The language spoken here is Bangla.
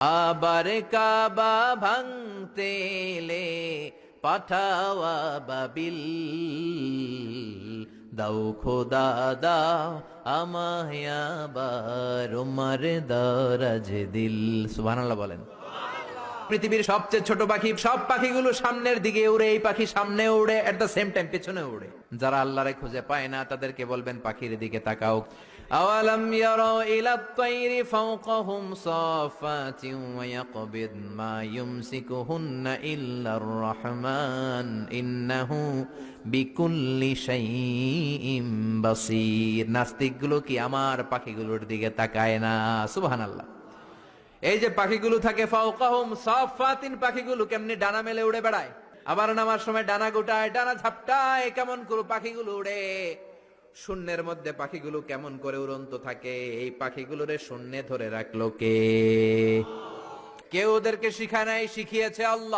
আবার কাবা ভাঙতে এলে পাঠাওয়া বাবিল। দাও খোদা, দাও আমায় আবার উমার দরাজ দিল। সুবহানাল্লাহ বলেন। পৃথিবীর সবচেয়ে ছোট পাখি, সব পাখিগুলো সামনের দিকে উড়ে, এই পাখি সামনে উড়ে এট দ্য সেম টাইম পেছনে উড়ে। যারা আল্লাহরে খুঁজে পায় না, তাদেরকে বলবেন, পাখির দিকে তাকাও। আওয়ালাম ইয়ারা বিকুল্লি নাস্তিকগুলো কি আমার পাখিগুলোর দিকে তাকায় না? সুবহানাল্লাহ। এই যে পাখিগুলো থাকে, ফাওকাহুম সাফাতিন পাখিগুলো কেমনি ডানা মেলে উড়ে বেড়ায়। আবার নামার সময় ডানা গোটায়, ডানা ঝাপটায় কেমন করে পাখিগুলো উড়ে। শূন্যের মধ্যে পাখিগুলো কেমন করে উড়ন্ত থাকে, এই পাখিগুলো রে শূন্যে ধরে রাখল কে? কেউ ওদেরকে শিখায় নাই, শিখিয়েছে আল্লাহ।